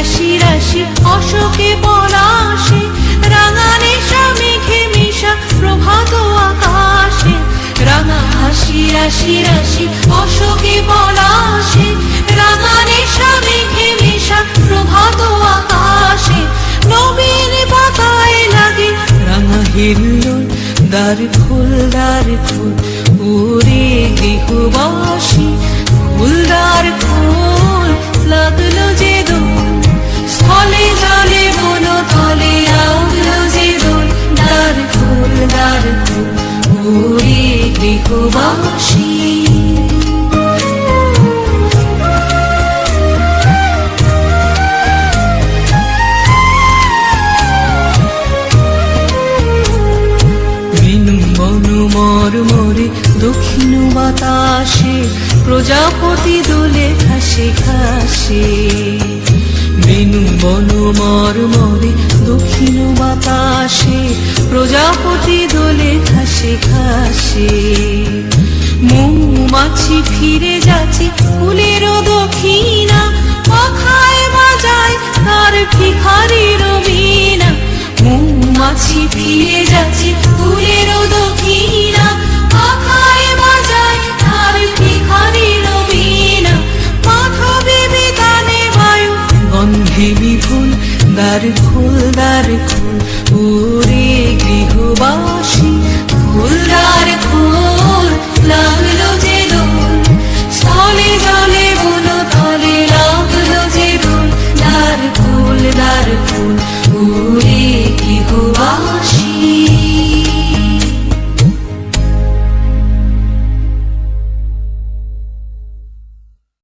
রাশি রাশি, অশোকে পলাশে রাঙা মেঘে মেশা, প্রভাত আকাশে। রাঙা হাসি রাশি রাশি, অশোকে পলাশে রাঙা মেঘে প্রভাত আকাশে। নবীন পাতায় লাগে রাঙা হিল্লুল দ্বার ফুল দ্বার ফুল, উড়ি দক্ষিণ বাতাসে প্রজাপতি দোলে খাসে খাসে বেনু বনু মর মরে দক্ষিণ বাতাসে প্রজাপতি দোলে ঘাসে ঘাসে। মৌমাছি ফিরে যাচ্ছে ফুলের দক্ষিণা। পাখায় বাজায় তার ভিখারির রবিনা মৌমাছি ফিরে যাচ্ছে ফুলের দক্ষিণা। পাখায় বাজায় তার বায়ু গন্ধে